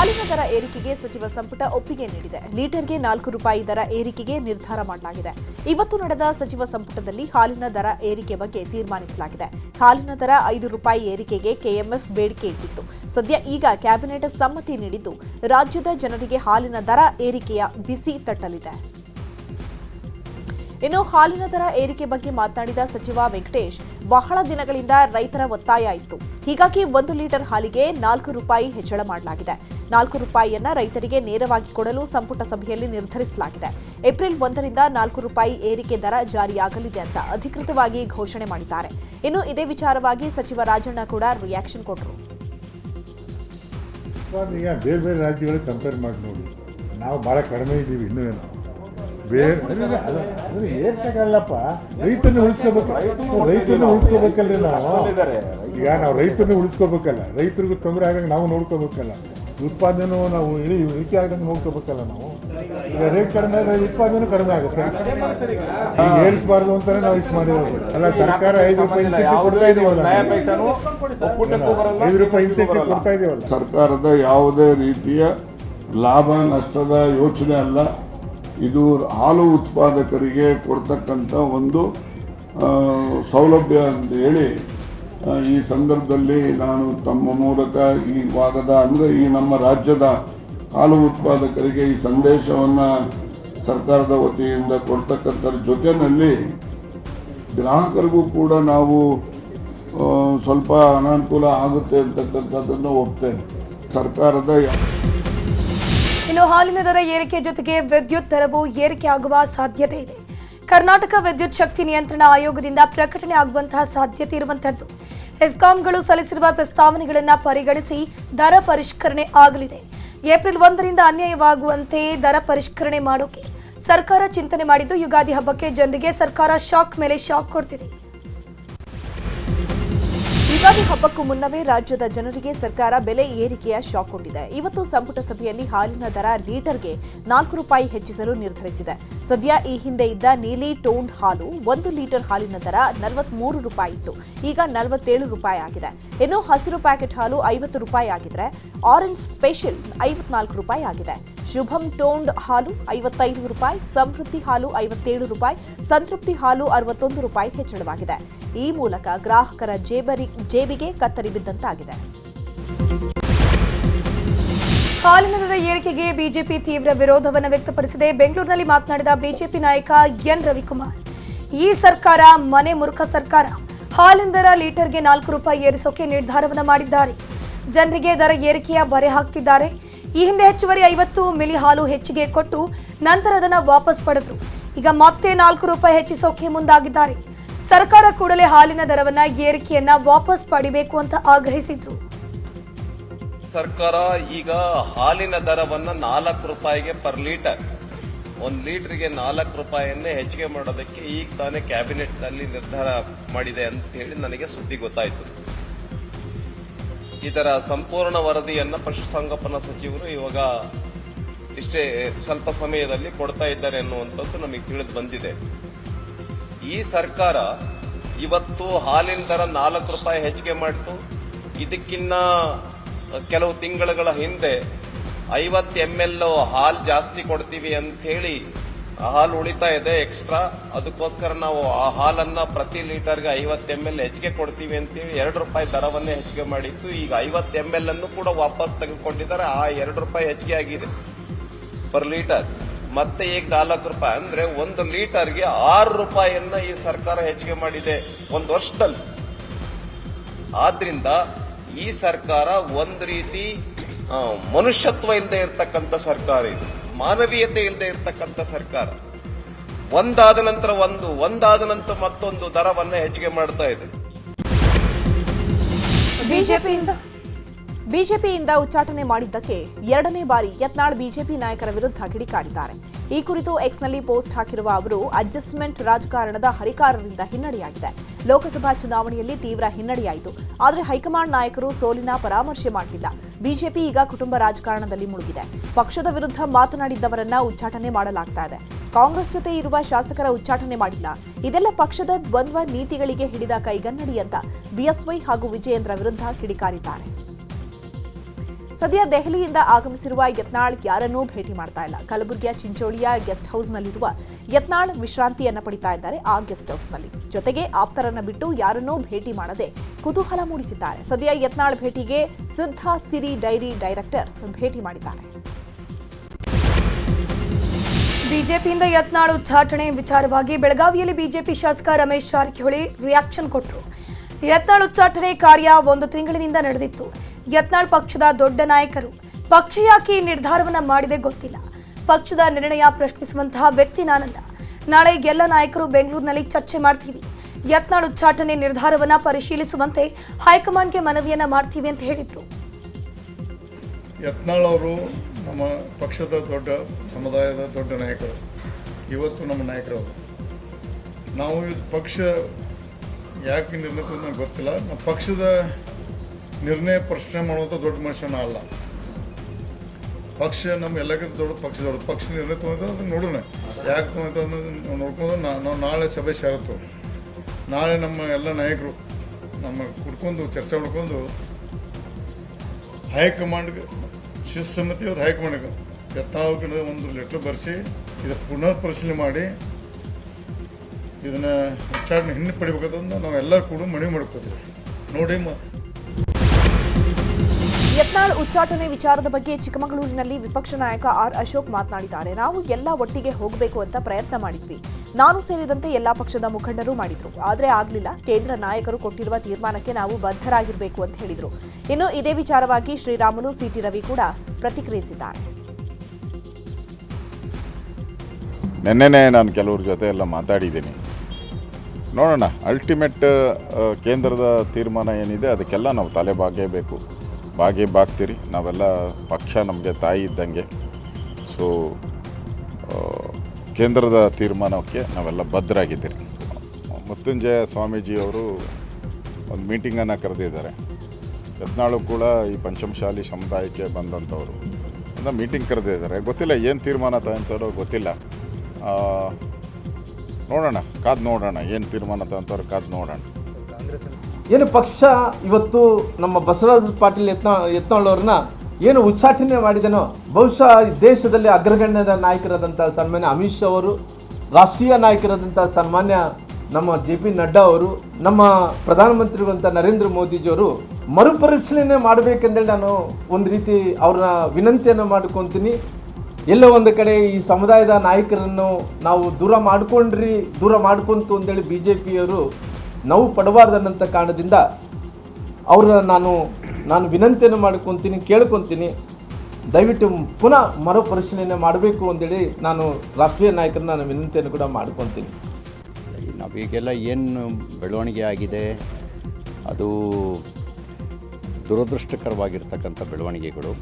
ಹಾಲಿನ ದರ ಏರಿಕೆಗೆ ಸಚಿವ ಸಂಪುಟ ಒಪ್ಪಿಗೆ ನೀಡಿದೆ. ಲೀಟರ್ಗೆ ನಾಲ್ಕು ರೂಪಾಯಿ ದರ ಏರಿಕೆಗೆ ನಿರ್ಧಾರ ಮಾಡಲಾಗಿದೆ. ಇವತ್ತು ನಡೆದ ಸಚಿವ ಸಂಪುಟದಲ್ಲಿ ಹಾಲಿನ ದರ ಏರಿಕೆ ಬಗ್ಗೆ ತೀರ್ಮಾನಿಸಲಾಗಿದೆ. ಹಾಲಿನ ದರ ಐದು ರೂಪಾಯಿ ಏರಿಕೆಗೆ ಕೆಎಂಎಫ್ ಬೇಡಿಕೆ ಇಟ್ಟಿತ್ತು. ಸದ್ಯ ಈಗ ಕ್ಯಾಬಿನೆಟ್ ಸಮ್ಮತಿ ನೀಡಿದ್ದು, ರಾಜ್ಯದ ಜನರಿಗೆ ಹಾಲಿನ ದರ ಏರಿಕೆಯ ಬಿಸಿ ತಟ್ಟಲಿದೆ. ಇನ್ನು ಹಾಲಿನ ದರ ಏರಿಕೆ ಬಗ್ಗೆ ಮಾತನಾಡಿದ ಸಚಿವ ವೆಂಕಟೇಶ್, ಬಹಳ ದಿನಗಳಿಂದ ರೈತರ ಒತ್ತಾಯ ಇತ್ತು. ಹೀಗಾಗಿ ಒಂದು ಲೀಟರ್ ಹಾಲಿಗೆ ನಾಲ್ಕು ರೂಪಾಯಿ ಹೆಚ್ಚಳ ಮಾಡಲಾಗಿದೆ. ನಾಲ್ಕು ರೂಪಾಯಿಯನ್ನ ರೈತರಿಗೆ ನೇರವಾಗಿ ಕೊಡಲು ಸಂಪುಟ ಸಭೆಯಲ್ಲಿ ನಿರ್ಧರಿಸಲಾಗಿದೆ. ಏಪ್ರಿಲ್ ಒಂದರಿಂದ ನಾಲ್ಕು ರೂಪಾಯಿ ಏರಿಕೆ ದರ ಜಾರಿಯಾಗಲಿದೆ ಅಂತ ಅಧಿಕೃತವಾಗಿ ಘೋಷಣೆ ಮಾಡಿದ್ದಾರೆ. ಇನ್ನು ಇದೇ ವಿಚಾರವಾಗಿ ಸಚಿವ ರಾಜಣ್ಣ ಕೂಡ ರಿಯಾಕ್ಷನ್ ಕೊಟ್ಟರು ಬೇರೆ ಬೇರೆ ರಾಜ್ಯಗಳಿಗೆ ಕಂಪೇರ್ ಮಾಡಿ ನೋಡಿ. ನಾವು ಭಾಳ ಕಡಿಮೆ ಇದ್ದೀವಿ, ಇನ್ನೂ ಏನು. ಬೇರೆ ರೈತನ ಉಳಿಸ್ಕೋಬೇಕು. ರೈತನ ಉಳಿಸ್ಕೋಬೇಕಲ್ರಿ ನಾವು. ಈಗ ನಾವು ರೈತನ ಉಳಿಸ್ಕೋಬೇಕಲ್ಲ. ರೈತರಿಗೂ ತೊಂದರೆ ಆಗಂಗೆ ನಾವು ನೋಡ್ಕೋಬೇಕಲ್ಲ. ಉತ್ಪಾದನೆ ನಾವು ಇಳಿ ಇಳಿಕೆ ಆಗಂಗೆ ನೋಡ್ಕೋಬೇಕಲ್ಲ ನಾವು. ಈಗ ರೇಟ್ ಕಡಿಮೆ ಆದರೆ ಉತ್ಪಾದನೆ ಕಡಿಮೆ ಆಗುತ್ತೆ. ಈಗ ಏರಿಸಬಾರ್ದು ಅಂತಾನೆ ನಾವು ಇಷ್ಟು ಮಾಡಿರೋದು. ಅಲ್ಲ ಸರ್ಕಾರ ಐದು ರೂಪಾಯಿ ಕೊಡ್ತಾ ಇದೀವಲ್ಲ ಐದು ರೂಪಾಯಿ ಇನ್ಸೆಂಟಿವ್ ಕೊಡ್ತಾ ಇದೀವಲ್ಲ? ಸರ್ಕಾರದ ಯಾವುದೇ ರೀತಿಯ ಲಾಭ ನಷ್ಟದ ಯೋಚನೆ ಅಲ್ಲ. ಇದು ಹಾಲು ಉತ್ಪಾದಕರಿಗೆ ಕೊಡ್ತಕ್ಕಂಥ ಒಂದು ಸೌಲಭ್ಯ ಅಂತ ಹೇಳಿ ಈ ಸಂದರ್ಭದಲ್ಲಿ ನಾನು ತಮ್ಮ ಮೂಲಕ ಈ ಭಾಗದ ಅಂದರೆ ಈ ನಮ್ಮ ರಾಜ್ಯದ ಹಾಲು ಉತ್ಪಾದಕರಿಗೆ ಈ ಸಂದೇಶವನ್ನು ಸರ್ಕಾರದ ವತಿಯಿಂದ ಕೊಡ್ತಕ್ಕಂಥರ ಜೊತೆಯಲ್ಲಿ ಗ್ರಾಹಕರಿಗೂ ಕೂಡ ನಾವು ಸ್ವಲ್ಪ ಅನಾನುಕೂಲ ಆಗುತ್ತೆ ಅಂತಕ್ಕಂಥದ್ದನ್ನು ಒಪ್ತೇನೆ. ಸರ್ಕಾರದ ಇನ್ನು ಹಾಲಿನ ದರ ಏರಿಕೆ ಜೊತೆಗೆ ವಿದ್ಯುತ್ ದರವು ಏರಿಕೆಯಾಗುವ ಸಾಧ್ಯತೆ ಇದೆ. ಕರ್ನಾಟಕ ವಿದ್ಯುತ್ ಶಕ್ತಿ ನಿಯಂತ್ರಣ ಆಯೋಗದಿಂದ ಪ್ರಕಟಣೆ ಆಗುವಂತಹ ಸಾಧ್ಯತೆ ಇರುವಂತದ್ದು ಹೆಸ್ಕಾಂಗಳು ಸಲ್ಲಿಸಿರುವ ಪ್ರಸ್ತಾವನೆಗಳನ್ನು ಪರಿಗಣಿಸಿ ದರ ಪರಿಷ್ಕರಣೆ ಆಗಲಿದೆ. ಏಪ್ರಿಲ್ ಒಂದರಿಂದ ಅನ್ಯಾಯವಾಗುವಂತೆ ದರ ಪರಿಷ್ಕರಣೆ ಮಾಡೋಕೆ ಸರ್ಕಾರ ಚಿಂತನೆ ಮಾಡಿದ್ದು, ಯುಗಾದಿ ಹಬ್ಬಕ್ಕೆ ಜನರಿಗೆ ಸರ್ಕಾರ ಶಾಕ್ ಮೇಲೆ ಶಾಕ್ ಕೊಡ್ತಿದೆ. ಯುಗಾದಿ ಹಬ್ಬಕ್ಕೂ ಮುನ್ನವೇ ರಾಜ್ಯದ ಜನರಿಗೆ ಸರ್ಕಾರ ಬೆಲೆ ಏರಿಕೆಯ ಶಾಕ್ ಕೊಟ್ಟಿದೆ ಇವತ್ತು ಸಂಪುಟ ಸಭೆಯಲ್ಲಿ ಹಾಲಿನ ದರ ಲೀಟರ್ಗೆ ನಾಲ್ಕು ರೂಪಾಯಿ ಹೆಚ್ಚಿಸಲು ನಿರ್ಧರಿಸಿದೆ. ಸದ್ಯ ಈ ಹಿಂದೆ ಇದ್ದ ನೀಲಿ ಟೋನ್ಡ್ ಹಾಲು ಒಂದು ಲೀಟರ್ ಹಾಲಿನ ದರ ನಲವತ್ಮೂರು ರೂಪಾಯಿ ಇತ್ತು. ಈಗ ನಲವತ್ತೇಳು ರೂಪಾಯಿ ಆಗಿದೆ. ಇನ್ನು ಹಸಿರು ಪ್ಯಾಕೆಟ್ ಹಾಲು ಐವತ್ತು ರೂಪಾಯಿ ಆಗಿದ್ರೆ, ಆರೆಂಜ್ ಸ್ಪೆಷಲ್ ಐವತ್ನಾಲ್ಕು ರೂಪಾಯಿ ಆಗಿದೆ. ಶುಭಂ ಟೋಂಡ್ ಹಾಲು ಐವತ್ತೈದು ರೂಪಾಯಿ, ಸಮೃದ್ಧಿ ಹಾಲು ಐವತ್ತೇಳು ರೂಪಾಯಿ, ಸಂತೃಪ್ತಿ ಹಾಲು ಅರವತ್ತೊಂದು ರೂಪಾಯಿ ಹೆಚ್ಚಳವಾಗಿದೆ. ಈ ಮೂಲಕ ಗ್ರಾಹಕರ ಜೇಬರಿ, ಜೇಬಿಗೆ ಕತ್ತರಿ ಬಿದ್ದಂತಾಗಿದೆ. ಹಾಲಿನ ದರ ಏರಿಕೆಗೆ ಬಿಜೆಪಿ ತೀವ್ರ ವಿರೋಧವನ್ನು ವ್ಯಕ್ತಪಡಿಸಿದೆ. ಬೆಂಗಳೂರಿನಲ್ಲಿ ಮಾತನಾಡಿದ ಬಿಜೆಪಿ ನಾಯಕ ಎನ್ ರವಿಕುಮಾರ್, ಈ ಸರ್ಕಾರ ಮನೆ ಮುರುಖ ಸರ್ಕಾರ. ಹಾಲಿನ ದರ ಲೀಟರ್ಗೆ ನಾಲ್ಕು ರೂಪಾಯಿ ಏರಿಸೋಕೆ ನಿರ್ಧಾರವನ್ನು ಮಾಡಿದ್ದಾರೆ. ಜನರಿಗೆ ದರ ಏರಿಕೆಯ ಬರೆ ಹಾಕ್ತಿದ್ದಾರೆ. ಈ ಹಿಂದೆ ಹೆಚ್ಚುವರಿ ಐವತ್ತು ಮಿಲಿ ಹಾಲು ಹೆಚ್ಚಿಗೆ ಕೊಟ್ಟು ನಂತರ ಅದನ್ನು ವಾಪಸ್ ಪಡೆದ್ರು. ಈಗ ಮತ್ತೆ ನಾಲ್ಕು ರೂಪಾಯಿ ಹೆಚ್ಚಿಸೋಕೆ ಮುಂದಾಗಿದ್ದಾರೆ. ಸರ್ಕಾರ ಕೂಡಲೇ ಹಾಲಿನ ದರವನ್ನ ಏರಿಕೆಯನ್ನ ವಾಪಸ್ ಪಡಿಬೇಕು ಅಂತ ಆಗ್ರಹಿಸಿದ್ರು. ಸರ್ಕಾರ ಈಗ ಹಾಲಿನ ದರವನ್ನು ನಾಲ್ಕು ರೂಪಾಯಿಗೆ ಪರ್ ಲೀಟರ್, ಒಂದು ಲೀಟರ್ಗೆ ನಾಲ್ಕು ರೂಪಾಯಿಯನ್ನೇ ಹೆಚ್ಚಿಗೆ ಮಾಡೋದಕ್ಕೆ ಈಗ ತಾನೇ ಕ್ಯಾಬಿನೆಟ್ನಲ್ಲಿ ನಿರ್ಧಾರ ಮಾಡಿದೆ ಅಂತ ಹೇಳಿ ನನಗೆ ಸುದ್ದಿ ಗೊತ್ತಾಯಿತು. ಇದರ ಸಂಪೂರ್ಣ ವರದಿಯನ್ನು ಪಶುಸಂಗೋಪನಾ ಸಚಿವರು ಇವಾಗ ಇಷ್ಟೇ ಸ್ವಲ್ಪ ಸಮಯದಲ್ಲಿ ಕೊಡ್ತಾ ಇದ್ದಾರೆ ಅನ್ನುವಂಥದ್ದು ನಮಗೆ ತಿಳಿದು ಬಂದಿದೆ. ಈ ಸರ್ಕಾರ ಇವತ್ತು ಹಾಲಿನ ದರ ನಾಲ್ಕು ರೂಪಾಯಿ ಹೆಚ್ಚಿಗೆ ಮಾಡಿತು. ಇದಕ್ಕಿನ್ನ ಕೆಲವು ತಿಂಗಳುಗಳ ಹಿಂದೆ ಐವತ್ತು ಎಂ ಎಲ್ ಹಾಲು ಜಾಸ್ತಿ ಕೊಡ್ತೀವಿ ಅಂತ ಹೇಳಿ ಹಾಲು ಉಳಿತಾ ಇದೆ ಎಕ್ಸ್ಟ್ರಾ ಅದಕ್ಕೋಸ್ಕರ ನಾವು ಆ ಹಾಲನ್ನ ಪ್ರತಿ ಲೀಟರ್ಗೆ ಐವತ್ತು ಎಂ ಎಲ್ ಹೆಚ್ಚಿಗೆ ಕೊಡ್ತೀವಿ ಅಂತೇಳಿ ಎರಡು ರೂಪಾಯಿ ದರವನ್ನೇ ಹೆಚ್ಚಿಗೆ ಮಾಡಿತ್ತು. ಈಗ ಐವತ್ತು ಎಂ ಎಲ್ ಅನ್ನು ಕೂಡ ವಾಪಸ್ ತೆಗೆದುಕೊಂಡಿದ್ದಾರೆ. ಆ ಎರಡು ರೂಪಾಯಿ ಹೆಚ್ಚಿಗೆ ಆಗಿದೆ ಪರ್ ಲೀಟರ್ ಮತ್ತೆ ಈಗ ನಾಲ್ಕು ರೂಪಾಯಿ ಅಂದ್ರೆ ಒಂದು ಲೀಟರ್ಗೆ ಆರು ರೂಪಾಯಿಯನ್ನ ಈ ಸರ್ಕಾರ ಹೆಚ್ಚಿಗೆ ಮಾಡಿದೆ ಒಂದು ವರ್ಷದಲ್ಲಿ. ಆದ್ರಿಂದ ಈ ಸರ್ಕಾರ ಒಂದು ರೀತಿ ಮನುಷ್ಯತ್ವ ಇಲ್ಲದೆ ಇರತಕ್ಕಂಥ ಸರ್ಕಾರ ಇದು. ಮಾನವೀಯತೆ ಇಲ್ಲದೆ ಇರ್ತಕ್ಕಂಥ ಸರ್ಕಾರ, ಒಂದಾದ ನಂತರ ಒಂದು, ಒಂದಾದ ನಂತರ ಮತ್ತೊಂದು ದರವನ್ನು ಹೆಚ್ಚಿಗೆ ಮಾಡ್ತಾ ಇದೆ. ಬಿಜೆಪಿಯಿಂದ ಬಿಜೆಪಿಯಿಂದ ಉಚ್ಚಾಟನೆ ಮಾಡಿದ್ದಕ್ಕೆ ಎರಡನೇ ಬಾರಿ ಯತ್ನಾಳ್ ಬಿಜೆಪಿ ನಾಯಕರ ವಿರುದ್ಧ ಕಿಡಿಕಾರಿದ್ದಾರೆ. ಈ ಕುರಿತು ಎಕ್ಸ್ನಲ್ಲಿ ಪೋಸ್ಟ್ ಹಾಕಿರುವ ಅವರು ಅಡ್ಜಸ್ಟ್ಮೆಂಟ್ ರಾಜಕಾರಣದ ಹರಿಕಾರರಿಂದ ಹಿನ್ನಡೆಯಾಗಿದೆ. ಲೋಕಸಭಾ ಚುನಾವಣೆಯಲ್ಲಿ ತೀವ್ರ ಹಿನ್ನಡೆಯಾಯಿತು. ಆದರೆ ಹೈಕಮಾಂಡ್ ನಾಯಕರು ಸೋಲಿನ ಪರಾಮರ್ಶೆ ಮಾಡಲಿಲ್ಲ ಬಿಜೆಪಿ ಈಗ ಕುಟುಂಬ ರಾಜಕಾರಣದಲ್ಲಿ ಮುಳುಗಿದೆ. ಪಕ್ಷದ ವಿರುದ್ಧ ಮಾತನಾಡಿದ್ದವರನ್ನ ಉಚ್ಚಾಟನೆ ಮಾಡಲಾಗ್ತಾ ಇದೆ. ಕಾಂಗ್ರೆಸ್ ಜೊತೆ ಇರುವ ಶಾಸಕರ ಉಚ್ಚಾಟನೆ ಮಾಡಿಲ್ಲ. ಇದೆಲ್ಲ ಪಕ್ಷದ ದ್ವಂದ್ವ ನೀತಿಗಳಿಗೆ ಹಿಡಿದ ಕೈಗನ್ನಡಿ ಅಂತ ಬಿಎಸ್ವೈ ಹಾಗೂ ವಿಜಯೇಂದ್ರ ವಿರುದ್ಧ ಕಿಡಿಕಾರಿದ್ದಾರೆ. ಸದ್ಯ ದೆಹಲಿಯಿಂದ ಆಗಮಿಸಿರುವ ಯತ್ನಾಳ್ ಯಾರನ್ನೂ ಭೇಟಿ ಮಾಡ್ತಾ ಇಲ್ಲ. ಕಲಬುರಗಿಯ ಚಿಂಚೋಳಿಯ ಗೆಸ್ಟ್ ಹೌಸ್ನಲ್ಲಿರುವ ಯತ್ನಾಳ್ ವಿಶ್ರಾಂತಿಯನ್ನು ಪಡಿತಾ ಇದ್ದಾರೆ ಆ ಗೆಸ್ಟ್ ಹೌಸ್ನಲ್ಲಿ. ಜೊತೆಗೆ ಆಪ್ತರನ್ನ ಬಿಟ್ಟು ಯಾರನ್ನೂ ಭೇಟಿ ಮಾಡದೆ ಕುತೂಹಲ ಮೂಡಿಸಿದ್ದಾರೆ. ಸದ್ಯ ಯತ್ನಾಳ್ ಭೇಟಿಗೆ ಸಿದ್ಧ ಸಿರಿ ಡೈರಿ ಡೈರೆಕ್ಟರ್ಸ್ ಭೇಟಿ ಮಾಡಿದ್ದಾರೆ. ಬಿಜೆಪಿಯಿಂದ ಯತ್ನಾಳ್ ಉಚ್ಚಾಟನೆ ವಿಚಾರವಾಗಿ ಬೆಳಗಾವಿಯಲ್ಲಿ ಬಿಜೆಪಿ ಶಾಸಕ ರಮೇಶ್ ಜಾರಕಿಹೊಳಿ ರಿಯಾಕ್ಷನ್ ಕೊಟ್ಟರು ಯತ್ನಾಳ್ ಉಚ್ಚಾಟನೆ ಕಾರ್ಯ ಒಂದು ತಿಂಗಳಿನಿಂದ ನಡೆದಿತ್ತು. ಯತ್ನಾಳ್ ಪಕ್ಷದ ದೊಡ್ಡ ನಾಯಕರು. ಪಕ್ಷ ಯಾಕೆ ಈ ನಿರ್ಧಾರವನ್ನ ಮಾಡಿದೆ ಗೊತ್ತಿಲ್ಲ. ಪಕ್ಷದ ನಿರ್ಣಯ ಪ್ರಶ್ನಿಸುವಂತಹ ವ್ಯಕ್ತಿ ನಾನಲ್ಲ. ನಾಳೆ ಎಲ್ಲ ನಾಯಕರು ಬೆಂಗಳೂರಿನಲ್ಲಿ ಚರ್ಚೆ ಮಾಡ್ತೀವಿ. ಯತ್ನಾಳ್ ಉಚ್ಚಾಟನೆ ನಿರ್ಧಾರವನ್ನ ಪರಿಶೀಲಿಸುವಂತೆ ಹೈಕಮಾಂಡ್ಗೆ ಮನವಿಯನ್ನ ಮಾಡ್ತೀವಿ ಅಂತ ಹೇಳಿದ್ರು. ಯತ್ನಾಳ್ ಅವರು ನಮ್ಮ ಪಕ್ಷದ ದೊಡ್ಡ ಸಮುದಾಯದ ದೊಡ್ಡ ನಾಯಕರು. ಇವತ್ತು ನಮ್ಮ ನಾಯಕರು ನಾವು ಪಕ್ಷ ಯಾಕೆ ತಗೊಂಡ್ರು ಗೊತ್ತಿಲ್ಲ. ನಮ್ಮ ಪಕ್ಷದ ನಿರ್ಣಯ ಪ್ರಶ್ನೆ ಮಾಡುವಂಥ ದೊಡ್ಡ ಮನುಷ್ಯನ ಅಲ್ಲ. ಪಕ್ಷ ನಮ್ಮ ಎಲ್ಲಕ್ಕಿಂತ ದೊಡ್ಡ ಪಕ್ಷ ದೊಡ್ಡ ಪಕ್ಷ ನಿರ್ಣಯ ತೊಗೊಂಡ್ರೆ ಅದನ್ನು ನೋಡೋಣ. ಯಾಕೆ ತಗೊಂತ ನೋಡ್ಕೊಂಡು ನಾವು ನಾಳೆ ಸಭೆ ಸೇರತ್ತು. ನಾಳೆ ನಮ್ಮ ಎಲ್ಲ ನಾಯಕರು ನಮ್ಮ ಕುಡ್ಕೊಂಡು ಚರ್ಚೆ ಮಾಡ್ಕೊಂಡು ಹೈಕಮಾಂಡ್ಗೆ ಶಿವಸಮ್ಮತಿ ಅವ್ರು ಹೈಕಮಾಂಡ್ಗೆ ಯತ್ನಾಳ್ಗೆ ಒಂದು ಲೆಟ್ರ್ ಬರೆಸಿ ಇದು ಪುನರ್ ಪರಿಶೀಲನೆ ಮಾಡಿ ಇದನ್ನ ಉಚ್ಚಾರಣೆ ಹಿಂದೆ ಪಡಿಬೇಕಂತ ನಾವೆಲ್ಲರೂ ಕೂಡ ಮನವಿ ಮಾಡ್ಕೋತೀವಿ. ನೋಡಿ ಮ ಯತ್ನಾಳ್ ಉಚ್ಚಾಟನೆ ವಿಚಾರದ ಬಗ್ಗೆ ಚಿಕ್ಕಮಗಳೂರಿನಲ್ಲಿ ವಿಪಕ್ಷ ನಾಯಕ ಆರ್ ಅಶೋಕ್ ಮಾತನಾಡಿದ್ದಾರೆ. ನಾವು ಎಲ್ಲ ಒಟ್ಟಿಗೆ ಹೋಗಬೇಕು ಅಂತ ಪ್ರಯತ್ನ ಮಾಡಿದ್ವಿ. ನಾನು ಸೇರಿದಂತೆ ಎಲ್ಲಾ ಪಕ್ಷದ ಮುಖಂಡರು ಮಾಡಿದ್ರು. ಆದರೆ ಆಗಲಿಲ್ಲ. ಕೇಂದ್ರ ನಾಯಕರು ಕೊಟ್ಟಿರುವ ತೀರ್ಮಾನಕ್ಕೆ ನಾವು ಬದ್ಧರಾಗಿರಬೇಕು ಅಂತ ಹೇಳಿದರು. ಇನ್ನು ಇದೇ ವಿಚಾರವಾಗಿ ಶ್ರೀರಾಮುಲು ಸಿಟಿ ರವಿ ಕೂಡ ಪ್ರತಿಕ್ರಿಯಿಸಿದ್ದಾರೆ. ನಿನ್ನೆನೇ ನಾನು ಕೆಲವ್ರ ಜೊತೆ ಎಲ್ಲ ಮಾತಾಡಿದ್ದೀನಿ. ನೋಡೋಣ ಅಲ್ಟಿಮೇಟ್ ಕೇಂದ್ರದ ತೀರ್ಮಾನ ಏನಿದೆ, ಅದಕ್ಕೆಲ್ಲ ನಾವು ತಲೆ ಬಾಗೇಬೇಕು. ಬಾಗಿ ಬಾಗ್ತೀರಿ. ನಾವೆಲ್ಲ ಪಕ್ಷ ನಮಗೆ ತಾಯಿ ಇದ್ದಂಗೆ. ಸೊ ಕೇಂದ್ರದ ತೀರ್ಮಾನಕ್ಕೆ ನಾವೆಲ್ಲ ಬದ್ಧರಾಗಿದ್ದೀರಿ ಮೃತ್ಯುಂಜಯ ಸ್ವಾಮೀಜಿಯವರು ಒಂದು ಮೀಟಿಂಗನ್ನು ಕರೆದಿದ್ದಾರೆ. ಯತ್ನಾಳು ಕೂಡ ಈ ಪಂಚಮಶಾಲಿ ಸಮುದಾಯಕ್ಕೆ ಬಂದಂಥವರು. ಅಂತ ಮೀಟಿಂಗ್ ಕರೆದಿದ್ದಾರೆ. ಗೊತ್ತಿಲ್ಲ ಏನು ತೀರ್ಮಾನ ತಗೊಂತಾರೋ ಗೊತ್ತಿಲ್ಲ. ನೋಡೋಣ, ಕಾದು ನೋಡೋಣ, ಏನು ತೀರ್ಮಾನ ತಗೊಂತಾರೋ ಕಾದು ನೋಡೋಣ. ಏನು ಪಕ್ಷ ಇವತ್ತು ನಮ್ಮ ಬಸವರಾಜ ಪಾಟೀಲ್ ಯತ್ನ ಯತ್ನಾಳ್ ಏನು ಉಚ್ಚಾಟನೆ ಮಾಡಿದನೋ, ಬಹುಶಃ ದೇಶದಲ್ಲಿ ಅಗ್ರಗಣ್ಯದ ನಾಯಕರಾದಂಥ ಸನ್ಮಾನ್ಯ ಅಮಿತ್ ಶಾ ಅವರು, ರಾಷ್ಟ್ರೀಯ ನಾಯಕರಾದಂಥ ಸನ್ಮಾನ್ಯ ನಮ್ಮ ಜೆ ಪಿ ನಡ್ಡಾ ಅವರು, ನಮ್ಮ ಪ್ರಧಾನಮಂತ್ರಿಗಳಂಥ ನರೇಂದ್ರ ಮೋದಿಜಿಯವರು ಮರುಪರಿಶೀಲನೆ ಮಾಡಬೇಕೆಂದೇಳಿ ನಾನು ಒಂದು ರೀತಿ ಅವ್ರನ್ನ ವಿನಂತಿಯನ್ನು ಮಾಡ್ಕೊತೀನಿ. ಎಲ್ಲೋ ಒಂದು ಕಡೆ ಈ ಸಮುದಾಯದ ನಾಯಕರನ್ನು ನಾವು ದೂರ ಮಾಡ್ಕೊಂಡ್ರಿ, ದೂರ ಮಾಡ್ಕೊಂತು ಅಂತೇಳಿ ಬಿ ಜೆ ಪಿಯವರು ನೋವು ಪಡಬಾರ್ದನ್ನಂಥ ಕಾರಣದಿಂದ ಅವ್ರನ್ನ ನಾನು ನಾನು ವಿನಂತಿಯನ್ನು ಮಾಡ್ಕೊತೀನಿ, ಕೇಳ್ಕೊತೀನಿ. ದಯವಿಟ್ಟು ಪುನಃ ಮರುಪರಿಶೀಲನೆ ಮಾಡಬೇಕು ಅಂತೇಳಿ ನಾನು ರಾಷ್ಟ್ರೀಯ ನಾಯಕರನ್ನ ನಾನು ವಿನಂತಿಯನ್ನು ಕೂಡ ಮಾಡ್ಕೊತೀನಿ. ನಾವೀಗೆಲ್ಲ ಏನು ಬೆಳವಣಿಗೆ ಆಗಿದೆ, ಅದು ದುರದೃಷ್ಟಕರವಾಗಿರ್ತಕ್ಕಂಥ ಬೆಳವಣಿಗೆಗಳು.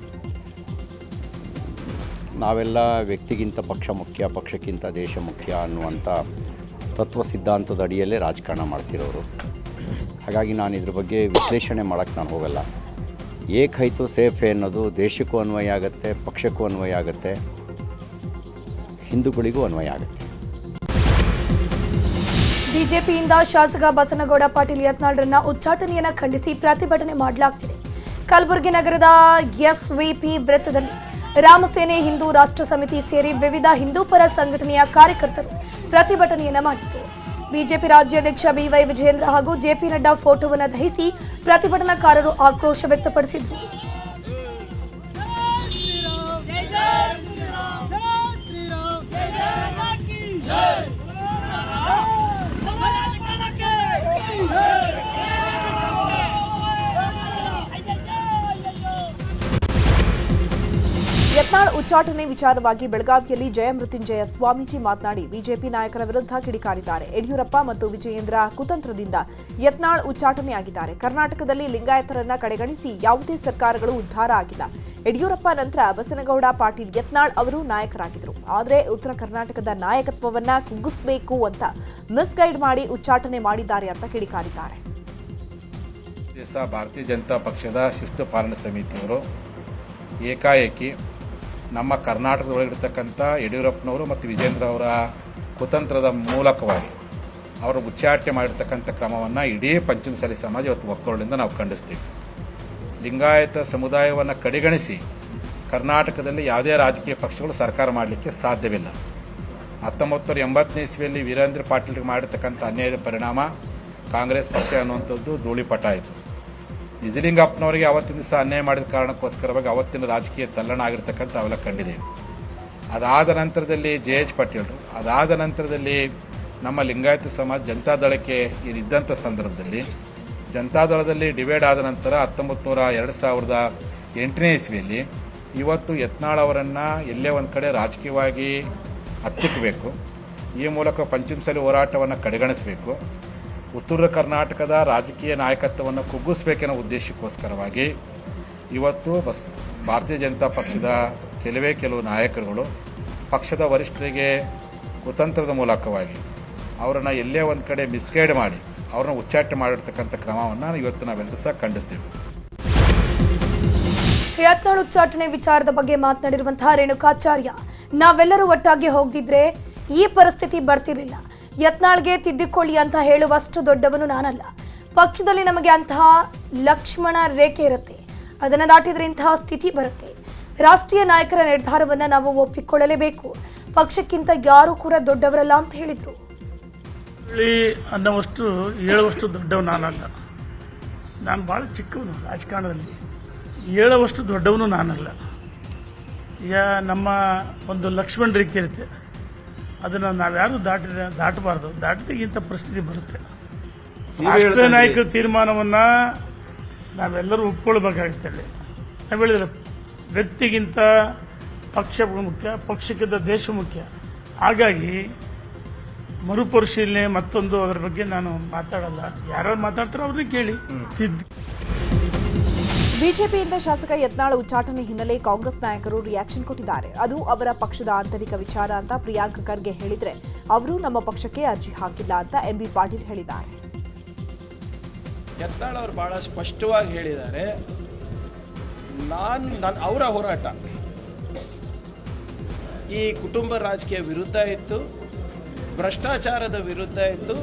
ನಾವೆಲ್ಲ ವ್ಯಕ್ತಿಗಿಂತ ಪಕ್ಷ ಮುಖ್ಯ, ಪಕ್ಷಕ್ಕಿಂತ ದೇಶ ಮುಖ್ಯ ಅನ್ನುವಂಥ ತತ್ವ ಸಿದ್ಧಾಂತದ ಅಡಿಯಲ್ಲೇ ರಾಜಕಾರಣ ಮಾಡ್ತಿರೋರು. ಹಾಗಾಗಿ ನಾನು ಇದ್ರ ಬಗ್ಗೆ ವಿಶ್ಲೇಷಣೆ ಮಾಡೋಕ್ಕೆ ನಾನು ಹೋಗಲ್ಲ. ಏಕೈತು ಸೇಫೆ ಅನ್ನೋದು ದೇಶಕ್ಕೂ ಅನ್ವಯ ಆಗುತ್ತೆ, ಪಕ್ಷಕ್ಕೂ ಅನ್ವಯ ಆಗುತ್ತೆ, ಹಿಂದೂಗಳಿಗೂ ಅನ್ವಯ ಆಗುತ್ತೆ. ಬಿಜೆಪಿಯಿಂದ ಶಾಸಕ ಬಸನಗೌಡ ಪಾಟೀಲ್ ಯತ್ನಾಳ್ರನ್ನ ಉಚ್ಚಾಟನೆಯನ್ನು ಖಂಡಿಸಿ ಪ್ರತಿಭಟನೆ ಮಾಡಲಾಗ್ತಿದೆ. ಕಲಬುರಗಿ ನಗರದ ಎಸ್ವಿಪಿ ವೃತ್ತದಲ್ಲಿ ರಾಮಸೇನೆ ಹಿಂದೂ ರಾಷ್ಟ್ರ ಸಮಿತಿ ಸೇರಿ ವಿವಿಧ ಹಿಂದೂ ಪರ ಸಂಘಟನೆಯ ಕಾರ್ಯಕರ್ತರು ಪ್ರತಿಭಟನೆಯನ್ನು ಮಾಡಿದರು. ಬಿಜೆಪಿ ರಾಜ್ಯಾಧ್ಯಕ್ಷ ಬಿವೈ ವಿಜಯೇಂದ್ರ ಹಾಗೂ ಜೆಪಿ ನಡ್ಡಾ ಫೋಟೋವನ್ನು ದಹಿಸಿ ಪ್ರತಿಭಟನಾಕಾರರು ಆಕ್ರೋಶ ವ್ಯಕ್ತಪಡಿಸಿದರು. ಉಚ್ಚಾಟನೆ ವಿಚಾರವಾಗಿ ಬೆಳಗಾವಿಯಲ್ಲಿ ಜಯಮೃತ್ಯುಂಜಯ ಸ್ವಾಮೀಜಿ ಮಾತನಾಡಿ ಬಿಜೆಪಿ ನಾಯಕರ ವಿರುದ್ಧ ಕಿಡಿಕಾರಿದ್ದಾರೆ. ಯಡಿಯೂರಪ್ಪ ಮತ್ತು ವಿಜಯೇಂದ್ರ ಕುತಂತ್ರದಿಂದ ಯತ್ನಾಳ್ ಉಚ್ಚಾಟನೆಯಾಗಿದ್ದಾರೆ. ಕರ್ನಾಟಕದಲ್ಲಿ ಲಿಂಗಾಯತರನ್ನ ಕಡೆಗಣಿಸಿ ಯಾವುದೇ ಸರ್ಕಾರಗಳು ಉದ್ಧಾರ ಆಗಿಲ್ಲ. ಯಡಿಯೂರಪ್ಪ ನಂತರ ಬಸನಗೌಡ, ಪಾಟೀಲ್, ಯತ್ನಾಳ್ ಅವರು ನಾಯಕರಾಗಿದ್ದರು. ಆದರೆ ಉತ್ತರ ಕರ್ನಾಟಕದ ನಾಯಕತ್ವವನ್ನ ಕುಗ್ಗಿಸಬೇಕು ಅಂತ ಮಿಸ್ಗೈಡ್ ಮಾಡಿ ಉಚ್ಚಾಟನೆ ಮಾಡಿದ್ದಾರೆ ಅಂತ ಕಿಡಿಕಾರಿದ್ದಾರೆ. ಭಾರತೀಯ ಜನತಾ ಪಕ್ಷದ ಶಿಸ್ತು ಪಾಲನಾ ಸಮಿತಿಯವರು ಏಕಾಏಕಿ ನಮ್ಮ ಕರ್ನಾಟಕದೊಳಗಿರ್ತಕ್ಕಂಥ ಯಡಿಯೂರಪ್ಪನವರು ಮತ್ತು ವಿಜೇಂದ್ರ ಅವರ ಕುತಂತ್ರದ ಮೂಲಕವಾಗಿ ಅವರು ಉಚ್ಚಾಟನೆ ಮಾಡಿರ್ತಕ್ಕಂಥ ಕ್ರಮವನ್ನು ಇಡೀ ಪಂಚಮಸಾಲಿ ಸಮಾಜ ಇವತ್ತು ನಾವು ಖಂಡಿಸ್ತೀವಿ. ಲಿಂಗಾಯತ ಸಮುದಾಯವನ್ನು ಕಡೆಗಣಿಸಿ ಕರ್ನಾಟಕದಲ್ಲಿ ಯಾವುದೇ ರಾಜಕೀಯ ಪಕ್ಷಗಳು ಸರ್ಕಾರ ಮಾಡಲಿಕ್ಕೆ ಸಾಧ್ಯವಿಲ್ಲ. ಹತ್ತೊಂಬತ್ತು ನೂರ ಎಂಬತ್ತನೇ ಇಸ್ವಿಯಲ್ಲಿ ವೀರೇಂದ್ರ ಪಾಟೀಲ್ಗೆ ಮಾಡಿರ್ತಕ್ಕಂಥ ಅನ್ಯಾಯದ ಪರಿಣಾಮ ಕಾಂಗ್ರೆಸ್ ಪಕ್ಷ ಅನ್ನುವಂಥದ್ದು ಧೂಳಿಪಟ ಆಯಿತು. ನಿಜಲಿಂಗಪ್ಪನವರಿಗೆ ಅವತ್ತಿನ ದಿವಸ ಅನ್ಯಾಯ ಮಾಡಿದ ಕಾರಣಕ್ಕೋಸ್ಕರವಾಗಿ ಅವತ್ತಿನ ರಾಜಕೀಯ ತಲ್ಲಣ ಆಗಿರ್ತಕ್ಕಂಥ ಅವೆಲ್ಲ ಕಂಡಿದ್ದೇವೆ ಅದಾದ ನಂತರದಲ್ಲಿ ಜೆ ಎಚ್ ಪಾಟೀಲ್ರು, ಅದಾದ ನಂತರದಲ್ಲಿ ನಮ್ಮ ಲಿಂಗಾಯತ ಸಮಾಜ ಜನತಾದಳಕ್ಕೆ ಇದ್ದಂಥ ಸಂದರ್ಭದಲ್ಲಿ ಜನತಾದಳದಲ್ಲಿ ಡಿವೈಡ್ ಆದ ನಂತರ ಹತ್ತೊಂಬತ್ತು ನೂರ ಎರಡು ಸಾವಿರದ ಎಂಟನೇ ಇಸ್ವಿಯಲ್ಲಿ ಇವತ್ತು ಯತ್ನಾಳ್ ಅವರನ್ನು ಎಲ್ಲೇ ಒಂದು ಕಡೆ ರಾಜಕೀಯವಾಗಿ ಹತ್ತಿಕ್ಕಬೇಕು ಈ ಮೂಲಕ ಪಂಚಮಸಾಲಿ ಹೋರಾಟವನ್ನು ಕಡೆಗಣಿಸಬೇಕು ಉತ್ತರ ಕರ್ನಾಟಕದ ರಾಜಕೀಯ ನಾಯಕತ್ವವನ್ನು ಕುಗ್ಗಿಸಬೇಕೆನ್ನೋ ಉದ್ದೇಶಕ್ಕೋಸ್ಕರವಾಗಿ ಇವತ್ತು ಬಸ್, ಭಾರತೀಯ ಜನತಾ ಪಕ್ಷದ ಕೆಲವೇ ಕೆಲವು ನಾಯಕರುಗಳು ಪಕ್ಷದ ವರಿಷ್ಠರಿಗೆ ಕುತಂತ್ರದ ಮೂಲಕವಾಗಿ ಅವರನ್ನು ಎಲ್ಲೇ ಒಂದು ಕಡೆ ಮಿಸ್ಗೈಡ್ ಮಾಡಿ ಅವ್ರನ್ನ ಉಚ್ಚಾಟ ಮಾಡಿರ್ತಕ್ಕಂಥ ಕ್ರಮವನ್ನು ಇವತ್ತು ನಾವೆಲ್ಲರೂ ಸಹ ಖಂಡಿಸ್ತೀವಿ. ಯತ್ನಾಳ್ ಉಚ್ಚಾಟನೆ ವಿಚಾರದ ಬಗ್ಗೆ ಮಾತನಾಡಿರುವಂತಹ ರೇಣುಕಾಚಾರ್ಯ, ನಾವೆಲ್ಲರೂ ಒಟ್ಟಾಗಿ ಹೋಗದಿದ್ರೆ ಈ ಪರಿಸ್ಥಿತಿ ಬರ್ತಿರ್ಲಿಲ್ಲ. ಯತ್ನಾಳ್ಗೆ ತಿದ್ದಿಕೊಳ್ಳಿ ಅಂತ ಹೇಳುವಷ್ಟು ದೊಡ್ಡವನು ನಾನಲ್ಲ. ಪಕ್ಷದಲ್ಲಿ ನಮಗೆ ಅಂತಹ ಲಕ್ಷ್ಮಣ ರೇಖೆ ಇರುತ್ತೆ. ಅದನ್ನು ದಾಟಿದರೆ ಇಂತಹ ಸ್ಥಿತಿ ಬರುತ್ತೆ. ರಾಷ್ಟ್ರೀಯ ನಾಯಕರ ನಿರ್ಧಾರವನ್ನು ನಾವು ಒಪ್ಪಿಕೊಳ್ಳಲೇಬೇಕು. ಪಕ್ಷಕ್ಕಿಂತ ಯಾರು ಕೂಡ ದೊಡ್ಡವರಲ್ಲ ಅಂತ ಹೇಳಿದರು. ಹೇಳಿ ಅನ್ನೋವಷ್ಟು, ಹೇಳುವಷ್ಟು ದೊಡ್ಡವನು ನಾನಲ್ಲ. ನಾನು ಭಾಳ ಚಿಕ್ಕವನು ರಾಜಕಾರಣದಲ್ಲಿ. ಹೇಳುವಷ್ಟು ದೊಡ್ಡವನು ನಾನಲ್ಲ. ಯಾ, ನಮ್ಮ ಒಂದು ಲಕ್ಷ್ಮಣ ರೇಖೆ ಇರುತ್ತೆ. ಅದನ್ನು ನಾವ್ಯಾರು ದಾಟಿ ದಾಟಬಾರ್ದು. ದಾಟಿದ್ರೆ ಇಂಥ ಪರಿಸ್ಥಿತಿ ಬರುತ್ತೆ. ರಾಷ್ಟ್ರೀಯ ನಾಯಕರ ತೀರ್ಮಾನವನ್ನು ನಾವೆಲ್ಲರೂ ಒಪ್ಕೊಳ್ಬೇಕಾಗುತ್ತೆ ಅಲ್ಲಿ. ನಾವು ಹೇಳಿದ್ರೆ ವ್ಯಕ್ತಿಗಿಂತ ಪಕ್ಷ ಮುಖ್ಯ ಪಕ್ಷಕ್ಕಿಂತ ದೇಶ ಮುಖ್ಯ. ಹಾಗಾಗಿ ಮರುಪರಿಶೀಲನೆ ಮತ್ತೊಂದು ಅದರ ಬಗ್ಗೆ ನಾನು ಮಾತಾಡಲ್ಲ. ಯಾರು ಮಾತಾಡ್ತಾರೋ ಅವ್ರನ್ನ ಕೇಳಿ. ತಿದ್ದಿ ಬಿಜೆಪಿಯಿಂದ ಶಾಸಕ ಯತ್ನಾಳ್ ಉಚ್ಚಾಟನೆ ಹಿನ್ನೆಲೆ ಕಾಂಗ್ರೆಸ್ ನಾಯಕರು ರಿಯಾಕ್ಷನ್ ಕೊಟ್ಟಿದ್ದಾರೆ. ಅದು ಅವರ ಪಕ್ಷದ ಆಂತರಿಕ ವಿಚಾರ ಅಂತ ಪ್ರಿಯಾಂಕ್ ಖರ್ಗೆ ಹೇಳಿದ್ರೆ ಅವರು ನಮ್ಮ ಪಕ್ಷಕ್ಕೆ ಅರ್ಜಿ ಹಾಕಿಲ್ಲ ಅಂತ ಎಂಬಿ ಪಾಟೀಲ್ ಹೇಳಿದ್ದಾರೆ. ಯತ್ನಾಳ್ ಅವರು ಬಹಳ ಸ್ಪಷ್ಟವಾಗಿ ಹೇಳಿದ್ದಾರೆ. ನಾನು ನನ್ನ ಅವರ ಹೋರಾಟ. ಈ ಕುಟುಂಬ ರಾಜಕೀಯ ವಿರುದ್ಧ ಇತ್ತು. ಭ್ರಷ್ಟಾಚಾರದ ವಿರುದ್ಧ ಇತ್ತು.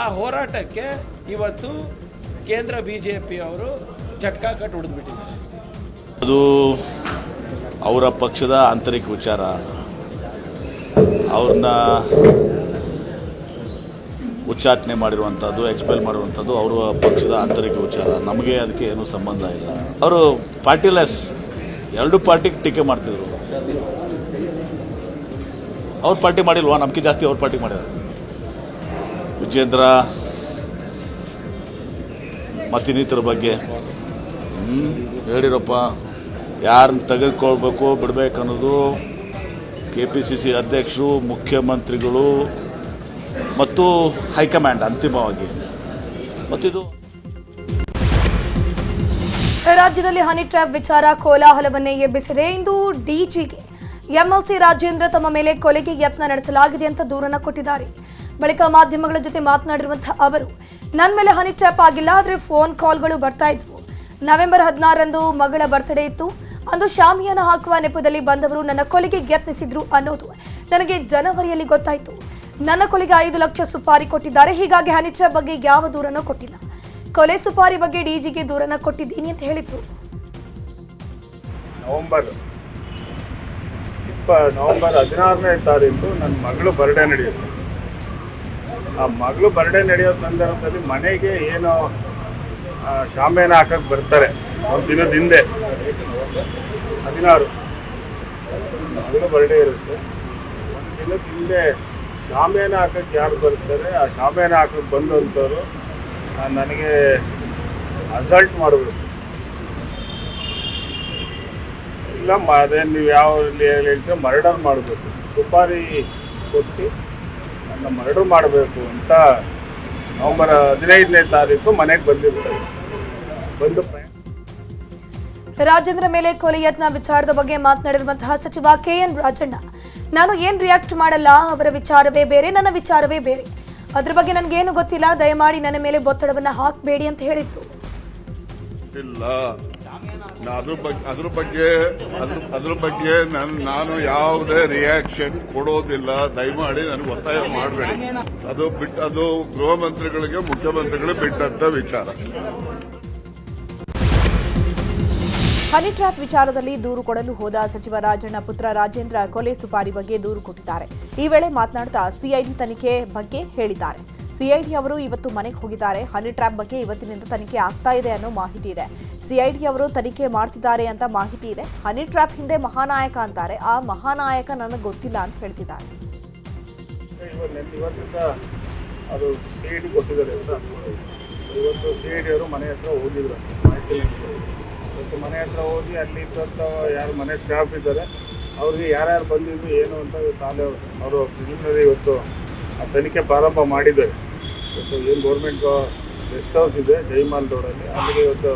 ಆ ಹೋರಾಟಕ್ಕೆ ಇವತ್ತು ಕೇಂದ್ರ ಬಿ ಜೆ ಅದು ಅವರ ಪಕ್ಷದ ಆಂತರಿಕ ವಿಚಾರ. ಅವ್ರನ್ನ ಉಚ್ಚಾಟನೆ ಮಾಡಿರುವಂಥದ್ದು ಎಕ್ಸ್ಪೆಲ್ ಮಾಡಿರುವಂಥದ್ದು ಅವರ ಪಕ್ಷದ ಆಂತರಿಕ ವಿಚಾರ. ನಮಗೆ ಅದಕ್ಕೆ ಏನೂ ಸಂಬಂಧ ಇಲ್ಲ. ಅವರು ಪಾರ್ಟಿಲೆಸ್, ಎರಡು ಪಾರ್ಟಿಗೆ ಟೀಕೆ ಮಾಡ್ತಿದ್ರು. ಅವ್ರ ಪಾರ್ಟಿ ಮಾಡಿಲ್ವಾ? ನಮಗೆ ಜಾಸ್ತಿ ಅವ್ರ ಪಾರ್ಟಿ ಮಾಡಿದ್ದಾರೆ ವಿಜೇಂದ್ರ ಮತ್ತಿನ್ನಿತರ ಬಗ್ಗೆ ಹೇಳಿರಪ್ಪ. ಯಾರನ್ನ ತೆಗೆದುಕೊಳ್ಬೇಕು ಬಿಡಬೇಕು ಅನ್ನೋದು ಕೆ ಪಿ ಸಿ ಸಿ ಅಧ್ಯಕ್ಷರು, ಮುಖ್ಯಮಂತ್ರಿಗಳು, ಮತ್ತು ಹೈಕಮಾಂಡ್ ಅಂತಿಮವಾಗಿ. ಮತ್ತಿದು ರಾಜ್ಯದಲ್ಲಿ ಹನಿ ಟ್ರ್ಯಾಪ್ ವಿಚಾರ ಕೋಲಾಹಲವನ್ನೇ ಎಬ್ಬಿಸಿದೆ. ಇಂದು ಡಿಜಿಗೆ ಎಂಎಲ್ಸಿ ರಾಜೇಂದ್ರ ತಮ್ಮ ಮೇಲೆ ಕೊಲೆಗೆ ಯತ್ನ ನಡೆಸಲಾಗಿದೆ ಅಂತ ದೂರನ್ನ ಕೊಟ್ಟಿದ್ದಾರೆ. ಬಳಿಕ ಮಾಧ್ಯಮಗಳ ಜೊತೆ ಮಾತನಾಡಿರುವಂತಹ ಅವರು ನನ್ನ ಮೇಲೆ ಹನಿ ಟ್ರ್ಯಾಪ್ ಆಗಿಲ್ಲ, ಆದರೆ ಫೋನ್ ಕಾಲ್ಗಳು ಬರ್ತಾ ಇದ್ವು. ನವೆಂಬರ್ ಹದಿನಾರರಂದು ಮಗಳ ಬರ್ತ್ಡೇ ಇತ್ತು. ಅಂದು ಶಾಮಿಯಾನ ಹಾಕುವ ನೆಪದಲ್ಲಿ ಬಂದವರು ನನ್ನ ಕೊಲೆಗೆ ಯತ್ನಿಸಿದ್ರು ಅನ್ನೋದು ನನಗೆ ಜನವರಿಯಲ್ಲಿ ಗೊತ್ತಾಯಿತು. ನನ್ನ ಕೊಲೆಗೆ ಐದು ಲಕ್ಷ ಸುಪಾರಿ ಕೊಟ್ಟಿದ್ದಾರೆ. ಹೀಗಾಗಿ ಹನಿಚ ಬಗ್ಗೆ ಯಾವ ದೂರನೂ ಕೊಟ್ಟಿಲ್ಲ. ಕೊಲೆ ಸುಪಾರಿ ಬಗ್ಗೆ ಡಿಜಿಗೆ ದೂರನ ಕೊಟ್ಟಿದ್ದೀನಿ ಅಂತ ಹೇಳಿದ್ರು. ನವೆಂಬರ್ ನವೆಂಬರ್ ಹದಿನಾರನೇ ತಾರೀಕು ನನ್ನ ಮಗಳು ಬರ್ಡೇ ನಡೆಯುತ್ತೆ. ಆ ಮಗಳು ಬರ್ಡೇ ನಡೆಯೋ ಸಂದರ್ಭದಲ್ಲಿ ಮನೆಗೆ ಏನು ಶಾಮಿಯಾನ ಹಾಕಕ್ಕೆ ಬರ್ತಾರೆ. ಒಂದು ದಿನದ ಹಿಂದೆ. ಹದಿನಾರು. ಬರ್ಡೇ ಇರುತ್ತೆ. ಒಂದು ದಿನದ ಹಿಂದೆ ಶಾಮಿಯಾನ ಹಾಕಕ್ಕೆ ಯಾರು ಬರ್ತಾರೆ, ಆ ಶಾಮಿಯಾನ ಹಾಕಕ್ಕೆ ಬಂದಂಥವ್ರು ನನಗೆ ಅಸಲ್ಟ್ ಮಾಡಬೇಕು. ಇಲ್ಲ ಅದೇನು ನೀವು ಯಾವ ಹೇಳ್ತೀರ ಮರ್ಡರ್ ಮಾಡಬೇಕು. ಸುಪಾರಿ ಕೊಟ್ಟು ನನ್ನ ಮರ್ಡರ್ ಮಾಡಬೇಕು ಅಂತ ನವಂಬರ್ ಹದಿನೈದನೇ ತಾರೀಕು ಮನೆಗೆ ಬಂದಿರ್ತಾರೆ. ಬಂದು ರಾಜೇಂದ್ರ ಮೇಲೆ ಕೊಲೆ ಯತ್ನ ವಿಚಾರದ ಬಗ್ಗೆ ಮಾತನಾಡಿರುವಂತಹ ಸಚಿವ ಕೆ ಎನ್ ರಾಜಣ್ಣ ನಾನು ಏನ್ ರಿಯಾಕ್ಟ್ ಮಾಡಲ್ಲ ಅವರ ವಿಚಾರವೇ ಬೇರೆ ನನ್ನ ವಿಚಾರವೇ ಬೇರೆ. ಅದ್ರ ಬಗ್ಗೆ ನನಗೇನು ಗೊತ್ತಿಲ್ಲ ದಯಮಾಡಿ ನನ್ನ ಮೇಲೆ ಒತ್ತಡವನ್ನ ಹಾಕಬೇಡಿ ಅಂತ ಹೇಳಿದ್ರು. ಇಲ್ಲ. ಅದ್ರ ಬಗ್ಗೆ ಅದ್ರ ಬಗ್ಗೆ ಅದ್ರ ಅದ್ರ ಬಗ್ಗೆ ನನ್ ನಾನು ಯಾವುದೇ ರಿಯಾಕ್ಷನ್ ಕೊಡೋದಿಲ್ಲ. ದಯಮಾಡಿ ನನಗೆ ಒತ್ತಾಯ ಮಾಡಬೇಡಿ. ಅದು ಬಿಟ್ಟು ಅದು ಗೃಹ ಮಂತ್ರಿಗಳಿಗೆ ಮುಖ್ಯಮಂತ್ರಿಗಳು ಬಿಟ್ಟಂತ ವಿಚಾರ. ಹನಿ ಟ್ರ್ಯಾಪ್ ವಿಚಾರದಲ್ಲಿ ದೂರು ಕೊಡಲು ಹೋದ ಸಚಿವ ರಾಜಣ್ಣ ಪುತ್ರ ರಾಜೇಂದ್ರ ಕೊಲೆ ಸುಪಾರಿ ಬಗ್ಗೆ ದೂರು ಕೊಟ್ಟಿದ್ದಾರೆ. ಈ ವೇಳೆ ಮಾತನಾಡುತ್ತಾ ಸಿಐಡಿ ತನಿಖೆ ಬಗ್ಗೆ ಹೇಳಿದ್ದಾರೆ. ಸಿಐಡಿ ಅವರು ಇವತ್ತು ಮನೆಗೆ ಹೋಗಿದ್ದಾರೆ. ಹನಿ ಟ್ರ್ಯಾಪ್ ಬಗ್ಗೆ ಇವತ್ತಿನಿಂದ ತನಿಖೆ ಆಗ್ತಾ ಇದೆ ಅನ್ನೋ ಮಾಹಿತಿ ಇದೆ. ಸಿಐಡಿ ಅವರು ತನಿಖೆ ಮಾಡ್ತಿದ್ದಾರೆ ಅಂತ ಮಾಹಿತಿ ಇದೆ. ಹನಿ ಟ್ರ್ಯಾಪ್ ಹಿಂದೆ ಮಹಾನಾಯಕ ಅಂತಾರೆ. ಆ ಮಹಾನಾಯಕ ನನಗೆ ಗೊತ್ತಿಲ್ಲ ಅಂತ ಹೇಳ್ತಿದ್ದಾರೆ. ಅದು ಸಿಐಡಿ ಕೊಟ್ಟಿದ್ದಾರೆ. ಇವತ್ತು ಸಿಐಡಿ ಮನೆ ಹತ್ರ ಹೋಗಿದ್ರು. ಮಾಹಿತಿ ಇವತ್ತು ಮನೆ ಹತ್ರ ಹೋಗಿ ಅಲ್ಲಿ ಇದ್ದಂಥ ಯಾರು ಮನೆ ಸ್ಟಾಫ್ ಇದ್ದಾರೆ. ಅವ್ರಿಗೆ ಯಾರ್ಯಾರು ಬಂದಿದ್ದು ಏನು ಅಂತ ಇವತ್ತು ಅವರು. ಪ್ರಿಲಿಮಿನರಿ ಇವತ್ತು ತನಿಖೆ ಪ್ರಾರಂಭ ಮಾಡಿದ್ದಾರೆ. ಇವತ್ತು ಏನು ಗೌರ್ಮೆಂಟ್ ಗೆಸ್ಟ್ ಹೌಸ್ ಇದೆ ಜೈಮಾಲ್ ರೋಡಲ್ಲಿ ಅಲ್ಲಿಗೆ ಇವತ್ತು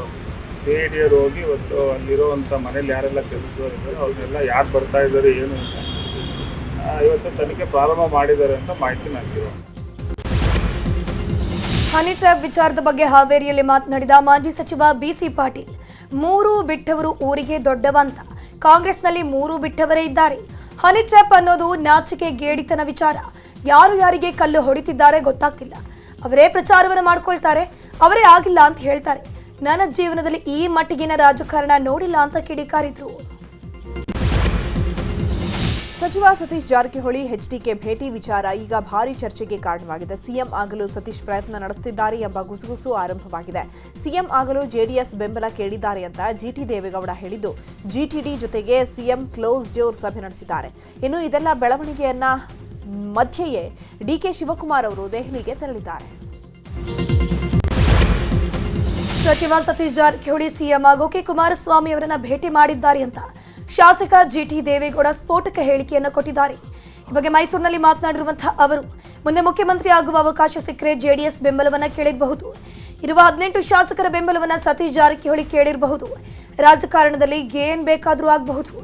ಸಿ ಐ ಡಿ ಹೋಗಿ ಇವತ್ತು ಅಲ್ಲಿರೋವಂಥ ಮನೇಲಿ ಯಾರೆಲ್ಲ ಕೆಲಸದವರು ಇದ್ದಾರೆ ಅವ್ರನ್ನೆಲ್ಲ ಯಾರು ಬರ್ತಾ ಇದ್ದಾರೆ, ಏನು ಅಂತ. ಇವತ್ತು ತನಿಖೆ ಪ್ರಾರಂಭ ಮಾಡಿದ್ದಾರೆ ಅಂತ ಮಾಹಿತಿ ನನಗಿರೋ ಹನಿ ಟ್ರ್ಯಾಪ್ ವಿಚಾರದ ಬಗ್ಗೆ ಹಾವೇರಿಯಲ್ಲಿ ಮಾತನಾಡಿದ ಮಾಜಿ ಸಚಿವ ಬಿಸಿ ಪಾಟೀಲ್. ಮೂರು ಬಿಟ್ಟವರು ಊರಿಗೆ ದೊಡ್ಡವಂತ. ಕಾಂಗ್ರೆಸ್ನಲ್ಲಿ ಮೂರು ಬಿಟ್ಟವರೇ ಇದ್ದಾರೆ. ಹನಿ ಟ್ರ್ಯಾಪ್ ಅನ್ನೋದು ನಾಚಿಕೆ ಗೇಡಿತನ ವಿಚಾರ. ಯಾರು ಯಾರಿಗೆ ಕಲ್ಲು ಹೊಡಿತಿದ್ದಾರೆ ಗೊತ್ತಾಗ್ತಿಲ್ಲ. ಅವರೇ ಪ್ರಚಾರವನ್ನು ಮಾಡ್ಕೊಳ್ತಾರೆ, ಅವರೇ ಆಗಿಲ್ಲ ಅಂತ ಹೇಳ್ತಾರೆ. ನನ್ನ ಜೀವನದಲ್ಲಿ ಈ ಮಟ್ಟಿಗಿನ ರಾಜಕಾರಣ ನೋಡಿಲ್ಲ ಅಂತ ಕಿಡಿಕಾರಿದ್ರು. ಸಚಿವ ಸತೀಶ್ ಜಾರಕಿಹೊಳಿ ಎಚ್ಡಿಕೆ ಭೇಟಿ ವಿಚಾರ ಈಗ ಭಾರಿ ಚರ್ಚೆಗೆ ಕಾರಣವಾಗಿದೆ. ಸಿಎಂ ಆಗಲು ಸತೀಶ್ ಪ್ರಯತ್ನ ನಡೆಸುತ್ತಿದ್ದಾರೆ ಎಂಬ ಗುಸುಗುಸು ಆರಂಭವಾಗಿದೆ. ಸಿಎಂ ಆಗಲು ಜೆಡಿಎಸ್ ಬೆಂಬಲ ಕೇಳಿದ್ದಾರೆ ಅಂತ ಜಿಟಿ ದೇವೇಗೌಡ ಹೇಳಿದ್ದು. ಜಿಟಿಡಿ ಜೊತೆಗೆ ಸಿಎಂ ಕ್ಲೋಸ್ ಜೋರ್ ಸಭೆ ನಡೆಸಿದ್ದಾರೆ. ಇನ್ನು ಇದೆಲ್ಲ ಬೆಳವಣಿಗೆಯನ್ನ ಮಧ್ಯೆಯೇ ಡಿಕೆ ಶಿವಕುಮಾರ್ ಅವರು ದೆಹಲಿಗೆ ತೆರಳಿದ್ದಾರೆ. ಸಚಿವ ಸತೀಶ್ ಜಾರಕಿಹೊಳಿ ಸಿಎಂ ಆಗೋಕೆ ಕುಮಾರಸ್ವಾಮಿ ಅವರನ್ನ ಭೇಟಿ ಮಾಡಿದ್ದಾರೆ ಅಂತ ಶಾಸಕ ಜಿಟಿ ದೇವೇಗೌಡ ಸ್ಫೋಟಕ ಹೇಳಿಕೆಯನ್ನು ಕೊಟ್ಟಿದ್ದಾರೆ. ಈ ಬಗ್ಗೆ ಮೈಸೂರಿನಲ್ಲಿ ಮಾತನಾಡಿರುವಂತಹ ಅವರು, ಮುಂದೆ ಮುಖ್ಯಮಂತ್ರಿ ಆಗುವ ಅವಕಾಶ ಸಿಕ್ಕರೆ ಜೆಡಿಎಸ್ ಬೆಂಬಲವನ್ನ ಕೇಳಿರಬಹುದು. ಇರುವ ಹದಿನೆಂಟು ಶಾಸಕರ ಬೆಂಬಲವನ್ನ ಸತೀಶ್ ಜಾರಕಿಹೊಳಿ ಕೇಳಿರಬಹುದು. ರಾಜಕಾರಣದಲ್ಲಿ ಏನ್ ಬೇಕಾದರೂ ಆಗಬಹುದು.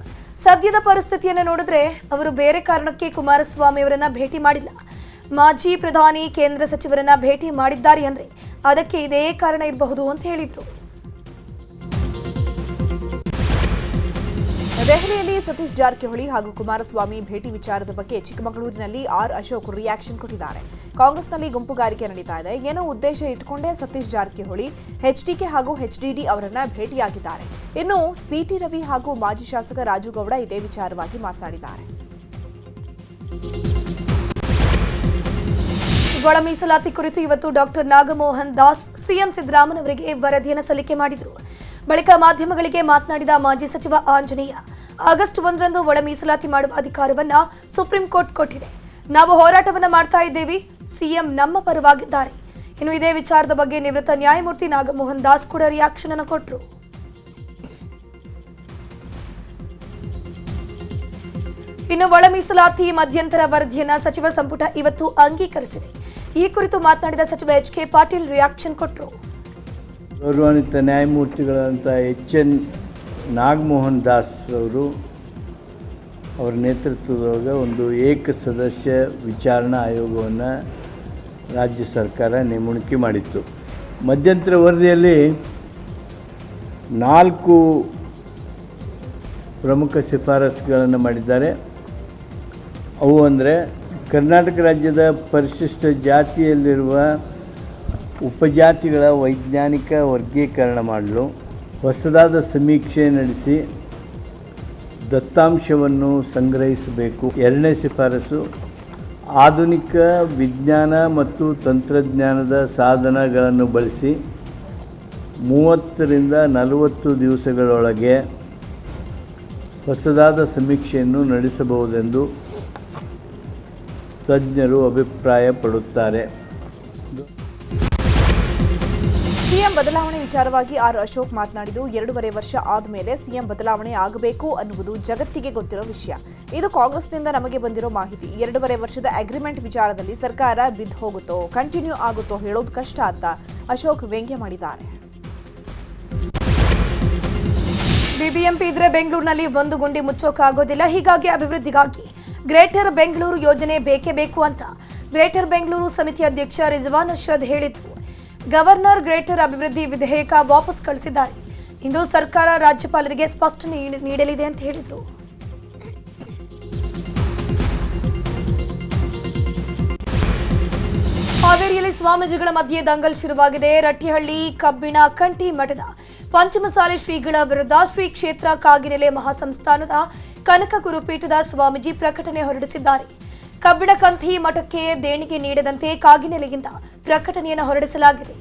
ಸದ್ಯದ ಪರಿಸ್ಥಿತಿಯನ್ನು ನೋಡಿದ್ರೆ ಅವರು ಬೇರೆ ಕಾರಣಕ್ಕೆ ಕುಮಾರಸ್ವಾಮಿ ಅವರನ್ನ ಭೇಟಿ ಮಾಡಿಲ್ಲ. ಮಾಜಿ ಪ್ರಧಾನಿ, ಕೇಂದ್ರ ಸಚಿವರನ್ನ ಭೇಟಿ ಮಾಡಿದ್ದಾರೆ ಅಂದ್ರೆ ಅದಕ್ಕೆ ಇದೇ ಕಾರಣ ಇರಬಹುದು ಅಂತ ಹೇಳಿದ್ರು. ದೆಹಲಿಯಲ್ಲಿ ಸತೀಶ್ ಜಾರಕಿಹೊಳಿ ಹಾಗೂ ಕುಮಾರಸ್ವಾಮಿ ಭೇಟಿ ವಿಚಾರದ ಬಗ್ಗೆ ಚಿಕ್ಕಮಗಳೂರಿನಲ್ಲಿ ಆರ್ ಅಶೋಕ್ ರಿಯಾಕ್ಷನ್ ಕೊಟ್ಟಿದ್ದಾರೆ. ಕಾಂಗ್ರೆಸ್ನಲ್ಲಿ ಗುಂಪುಗಾರಿಕೆ ನಡೀತಾ ಇದೆ. ಏನೋ ಉದ್ದೇಶ ಇಟ್ಕೊಂಡೇ ಸತೀಶ್ ಜಾರಕಿಹೊಳಿ ಎಚ್ಡಿಕೆ ಹಾಗೂ ಎಚ್ಡಿಡಿ ಅವರನ್ನ ಭೇಟಿಯಾಗಿದ್ದಾರೆ. ಇನ್ನು ಸಿಟಿ ರವಿ ಹಾಗೂ ಮಾಜಿ ಶಾಸಕ ರಾಜುಗೌಡ ಇದೇ ವಿಚಾರವಾಗಿ ಮಾತನಾಡಿದ್ದಾರೆ. ಒಳ ಮೀಸಲಾತಿ ಕುರಿತು ಇವತ್ತು ಡಾಕ್ಟರ್ ನಾಗಮೋಹನ್ ದಾಸ್, ಸಿಎಂ ಸಿದ್ದರಾಮನವರಿಗೆ ವರದಿಯನ್ನು ಸಲ್ಲಿಕೆ ಮಾಡಿದರು. ಬಳಿಕ ಮಾಧ್ಯಮಗಳಿಗೆ ಮಾತನಾಡಿದ ಮಾಜಿ ಸಚಿವ ಆಂಜನೇಯ, ಆಗಸ್ಟ್ ಒಂದರಂದು ಒಳ ಮೀಸಲಾತಿ ಮಾಡುವ ಅಧಿಕಾರವನ್ನ ಸುಪ್ರೀಂ ಕೋರ್ಟ್ ಕೊಟ್ಟಿದೆ. ನಾವು ಹೋರಾಟವನ್ನ ಮಾಡ್ತಾ ಇದ್ದೇವೆ, ಸಿಎಂ ನಮ್ಮ ಪರವಾಗಿದ್ದಾರೆ. ಇನ್ನು ಇದೇ ವಿಚಾರದ ಬಗ್ಗೆ ನಿವೃತ್ತ ನ್ಯಾಯಮೂರ್ತಿ ನಾಗಮೋಹನ್ ದಾಸ್ ಕೂಡ ರಿಯಾಕ್ಷನ್ ಅನ್ನು ಕೊಟ್ಟರು ಇನ್ನು ಒಳ ಮೀಸಲಾತಿ ಮಧ್ಯಂತರ ವರದಿಯನ್ನ ಸಚಿವ ಸಂಪುಟ ಇವತ್ತು ಅಂಗೀಕರಿಸಿದೆ. ಈ ಕುರಿತು ಮಾತನಾಡಿದ ಸಚಿವ ಎಚ್ ಕೆ ಪಾಟೀಲ್ ರಿಯಾಕ್ಷನ್ ಕೊಟ್ಟರು ಗೌರವಾನ್ವಿತ ನ್ಯಾಯಮೂರ್ತಿಗಳಂಥ ಎಚ್ ಎನ್ ನಾಗಮೋಹನ್ ದಾಸ್ ಅವರು ಅವರ ನೇತೃತ್ವದೊಳಗೆ ಒಂದು ಏಕ ಸದಸ್ಯ ವಿಚಾರಣಾ ಆಯೋಗವನ್ನು ರಾಜ್ಯ ಸರ್ಕಾರ ನೇಮಣಿಕೆ ಮಾಡಿತ್ತು. ಮಧ್ಯಂತರ ವರದಿಯಲ್ಲಿ ನಾಲ್ಕು ಪ್ರಮುಖ ಶಿಫಾರಸುಗಳನ್ನು ಮಾಡಿದ್ದಾರೆ. ಅವು ಅಂದರೆ ಕರ್ನಾಟಕ ರಾಜ್ಯದ ಪರಿಶಿಷ್ಟ ಜಾತಿಯಲ್ಲಿರುವ ಉಪಜಾತಿಗಳ ವೈಜ್ಞಾನಿಕ ವರ್ಗೀಕರಣ ಮಾಡಲು ಹೊಸದಾದ ಸಮೀಕ್ಷೆ ನಡೆಸಿ ದತ್ತಾಂಶವನ್ನು ಸಂಗ್ರಹಿಸಬೇಕು. ಎರಡನೇ ಶಿಫಾರಸು, ಆಧುನಿಕ ವಿಜ್ಞಾನ ಮತ್ತು ತಂತ್ರಜ್ಞಾನದ ಸಾಧನಗಳನ್ನು ಬಳಸಿ ಮೂವತ್ತರಿಂದ ನಲವತ್ತು ದಿವಸಗಳೊಳಗೆ ಹೊಸದಾದ ಸಮೀಕ್ಷೆಯನ್ನು ನಡೆಸಬಹುದೆಂದು ತಜ್ಞರು ಅಭಿಪ್ರಾಯಪಡುತ್ತಾರೆ. ಬದಲಾವಣೆ ವಿಚಾರವಾಗಿ ಆರ್ ಅಶೋಕ್ ಮಾತನಾಡಿದ್ದು, ಎರಡೂವರೆ ವರ್ಷ ಆದಮೇಲೆ ಸಿಎಂ ಬದಲಾವಣೆ ಆಗಬೇಕು ಅನ್ನುವುದು ಜಗತ್ತಿಗೆ ಗೊತ್ತಿರೋ ವಿಷಯ. ಇದು ಕಾಂಗ್ರೆಸ್ನಿಂದ ನಮಗೆ ಬಂದಿರೋ ಮಾಹಿತಿ. ಎರಡೂವರೆ ವರ್ಷದ ಅಗ್ರಿಮೆಂಟ್ ವಿಚಾರದಲ್ಲಿ ಸರ್ಕಾರ ಬಿದ್ದು ಹೋಗುತ್ತೋ, ಕಂಟಿನ್ಯೂ ಆಗುತ್ತೋ ಹೇಳೋದು ಕಷ್ಟ ಅಂತ ಅಶೋಕ್ ವ್ಯಂಗ್ಯ ಮಾಡಿದ್ದಾರೆ. ಬಿಬಿಎಂಪಿ ಇದ್ರೆ ಬೆಂಗಳೂರಿನಲ್ಲಿ ಒಂದು ಗುಂಡಿ ಮುಚ್ಚೋಕ್ಕಾಗೋದಿಲ್ಲ ಹೀಗಾಗಿ ಅಭಿವೃದ್ಧಿಗಾಗಿ ಗ್ರೇಟರ್ ಬೆಂಗಳೂರು ಯೋಜನೆ ಬೇಕೇ ಬೇಕು ಅಂತ ಗ್ರೇಟರ್ ಬೆಂಗಳೂರು ಸಮಿತಿ ಅಧ್ಯಕ್ಷ ರಿಜ್ವಾನ್ ಅರ್ಷದ್ ಹೇಳಿದ್ರು. ಗವರ್ನರ್ ಗ್ರೇಟರ್ ಅಭಿವೃದ್ಧಿ ವಿಧೇಯಕ ವಾಪಸ್ ಕಳಿಸಿದ್ದಾರೆ. ಇಂದು ಸರ್ಕಾರ ರಾಜ್ಯಪಾಲರಿಗೆ ಸ್ಪಷ್ಟನೆ ನೀಡ- ನೀಡಲಿದೆ ಅಂತ ಹೇಳಿದರು. ಹಾವೇರಿಯಲ್ಲಿ ಸ್ವಾಮೀಜಿಗಳ ಮಧ್ಯೆ ದಂಗಲ್ ಶುರುವಾಗಿದೆ. ರಟ್ಟಿಹಳ್ಳಿ, ಕಬ್ಬಿಣ ಕಂಠಿ ಮಠದ ಪಂಚಮಸಾಲಿ ಶ್ರೀಗಳ ವಿರುದ್ಧ ಶ್ರೀ ಕ್ಷೇತ್ರ ಕಾಗಿನೆಲೆ ಮಹಾಸಂಸ್ಥಾನದ ಕನಕ ಗುರುಪೀಠದ ಸ್ವಾಮೀಜಿ ಪ್ರಕಟಣೆ ಹೊರಡಿಸಿದ್ದಾರೆ. ಕಬ್ಬಿಣಕಂಥಿ ಮಠಕ್ಕೆ ದೇಣಿಗೆ ನೀಡದಂತೆ ಕಾಗಿನೆಲೆಯಿಂದ ಪ್ರಕಟಣೆಯನ್ನು ಹೊರಡಿಸಲಾಗಿದೆ.